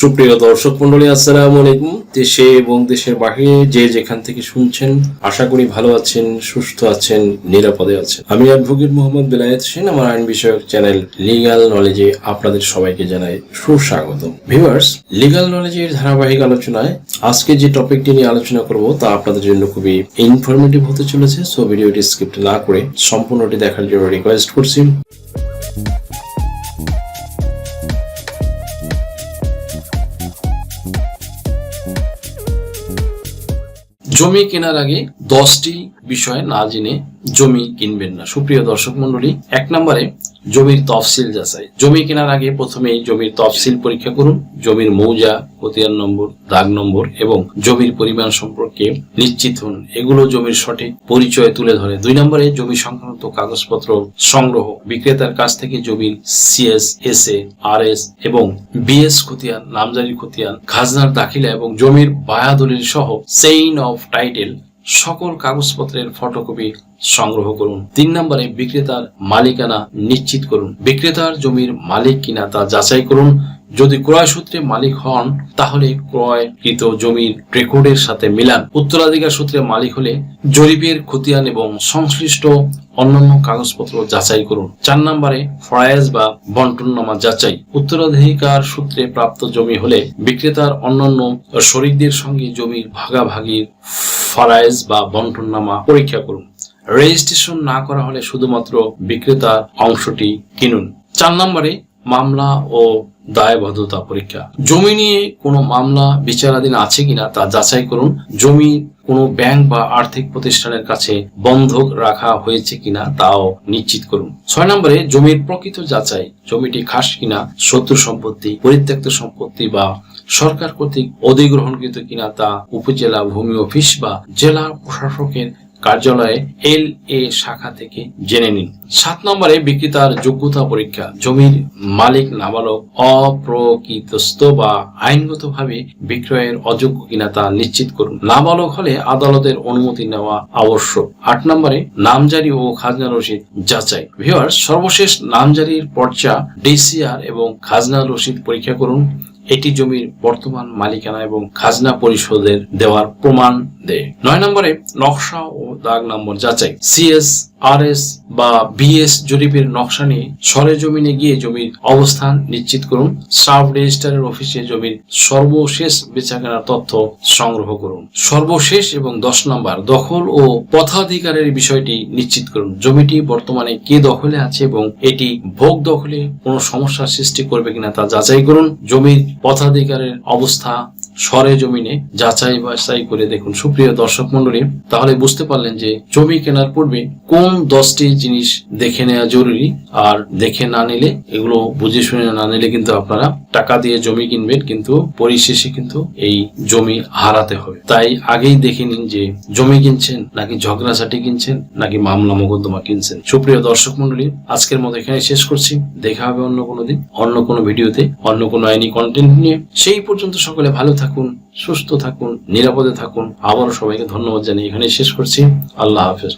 সুপ্রিয় দর্শক মন্ডলী, আসসালাম আলাইকুম। দেশে এবং দেশের বাইরে যে যেখান থেকে শুনছেন, আশা করি ভালো আছেন, সুস্থ আছেন, নিরাপদে আছেন। আমি অ্যাডভোকেট মোহাম্মদ বেলায়েত সেন, আমার আইন বিষয়ক চ্যানেল লিগ্যাল নলেজে আপনাদের সবাইকে জানাই সুস্বাগত ভিউয়ার্স, লিগাল নলেজের ধারাবাহিক আলোচনায় আজকে যে টপিকটি নিয়ে আলোচনা করব, তা আপনাদের জন্য খুবই ইনফরমেটিভ হতে চলেছে সো ভিডিওটি স্ক্রিপ্ট না করে সম্পূর্ণটি দেখার জন্য রিকোয়েস্ট করছি। জমি কেনার আগে দশটি বিষয় না জেনে জমি কিনবেন না। সুপ্রিয় দর্শক মন্ডলী এক নম্বরে জমির তফসিল যাচাই। জমি কেনার আগে প্রথমেই জমির তফসিল পরীক্ষা করুন, জমির মৌজা, খতিয়ান নম্বর, দাগ নম্বর এবং জমির পরিমাণ সম্পর্কে নিশ্চিত হন। এগুলো জমির সঠিক পরিচয় তুলে ধরে। দুই নম্বরে জমি সংক্রান্ত কাগজপত্র সংগ্রহ। বিক্রেতার কাছ থেকে জমির CS S A R S এবং বিএস খতিয়ান নামজারি খতিয়ান, খাজনার দাখিলা এবং জমির বায়া দলিল সহ সেইন অফ টাইটেল সকল কাগজপত্রের ফটোকপি সংগ্রহ করুন। তিন নম্বরে বিক্রেতার মালিকানা নিশ্চিত করুন। বিক্রেতার জমির মালিক কিনা তা যাচাই করুন। যদি ক্রয় সূত্রে মালিক হন, তাহলে ক্রয়কৃত জমির রেকর্ডের সাথে মিলান। উত্তরাধিকার সূত্রে মালিক হলে জরিপের খতিয়ান এবং সংশ্লিষ্ট অন্যান্য কাগজপত্র যাচাই করুন। চার নম্বরে ফরায়েজ বা বন্টননামা যাচাই। উত্তরাধিকার সূত্রে প্রাপ্ত জমি হলে বিক্রেতার অন্যান্য শরিকদের সঙ্গে জমির ভাগাভাগির ফরায়েজ বা বন্টননামা পরীক্ষা করুন। রেজিস্ট্রেশন না করা হলে শুধুমাত্র বিক্রেতার অংশটি কিনুন। চার নম্বরে মামলা ও দায়বদ্ধতা পরীক্ষা। জমি নিয়ে কোনো মামলা বিচারাধীন আছে কিনা তা যাচাই করুন। জমি কোনো ব্যাংক বা আর্থিক প্রতিষ্ঠানের কাছে বন্ধক রাখা হয়েছে কিনা তাও নিশ্চিত করুন। ছয় নম্বরে, জমির প্রকৃত যাচাই, জমিটি খাস কিনা, শত্রু সম্পত্তি, পরিত্যক্ত সম্পত্তি বা সরকার কর্তৃক অধিগ্রহণকৃত কিনা তা উপজেলা ভূমি অফিস বা জেলা প্রশাসকের কার্যালয়ে এল এ শাখা থেকে জেনে নিন। সাত নম্বরে বিক্রেতার যোগ্যতা পরীক্ষা। জমির মালিক নাবালক, অপ্রকৃতস্থ বা আইনগতভাবে বিক্রয়ের অযোগ্য কিনা তা নিশ্চিত করুন। নাবালক হলে আদালতের অনুমতি নেওয়া আবশ্যক। আট নম্বরে নামজারি ও খাজনা রসিদ যাচাই। ভিওয়ার সর্বশেষ নামজারির পর্চা, ডিসিআর এবং খাজনা রসিদ পরীক্ষা করুন। এটি জমির বর্তমান মালিকানা এবং খাজনা পরিশোধের দেওয়ার প্রমাণ দেয়। নয় নম্বরে নকশা ও দাগ নম্বর যাচাই। সিএস আর এস বা বিএস জরিপের নকশা নিয়ে সরেজমিনে গিয়ে জমির অবস্থান নিশ্চিত করুন। সাব রেজিস্ট্রারের অফিসে জমির সর্বশেষ বেচাকেনার তথ্য সংগ্রহ করুন। সর্বশেষ এবং দশ নম্বর, দখল ও পথাধিকারের বিষয়টি নিশ্চিত করুন। জমিটি বর্তমানে কে দখলে আছে এবং এটি ভোগ দখলে কোনো সমস্যার সৃষ্টি করবে কিনা তা যাচাই করুন। জমির পথাধিকারের অবস্থা সরে জমিনে যাচাই বাছাই করে দেখুন। সুপ্রিয় দর্শক মন্ডলী তাহলে বুঝতে পারলেন যে জমি কেনার পূর্বে কোন দশটি জিনিস দেখে নেওয়া জরুরি আর দেখে না নিলে, এগুলো বুঝে শুনে না নিলে কিন্তু আপনারা টাকা দিয়ে জমি কিনবেন, কিন্তু পরিশেষে কিন্তু এই জমি হারাতে হবে। তাই আগেই দেখে নিন যে জমি কিনছেন, নাকি ঝগড়াঝাটি কিনছেন, নাকি মামলা মোকদ্দমা কিনছেন। সুপ্রিয় দর্শক মন্ডলী আজকের মতো এখানে শেষ করছি। দেখা হবে অন্য কোনো দিন, অন্য কোনো ভিডিওতে, অন্য কোনো আইনি কন্টেন্ট নিয়ে। সেই পর্যন্ত সকলে ভালো থাকুন সুস্থ থাকুন নিরাপদে থাকুন। আবারও সবাইকে ধন্যবাদ জানিয়ে এখানে শেষ করছি। আল্লাহ হাফেজ।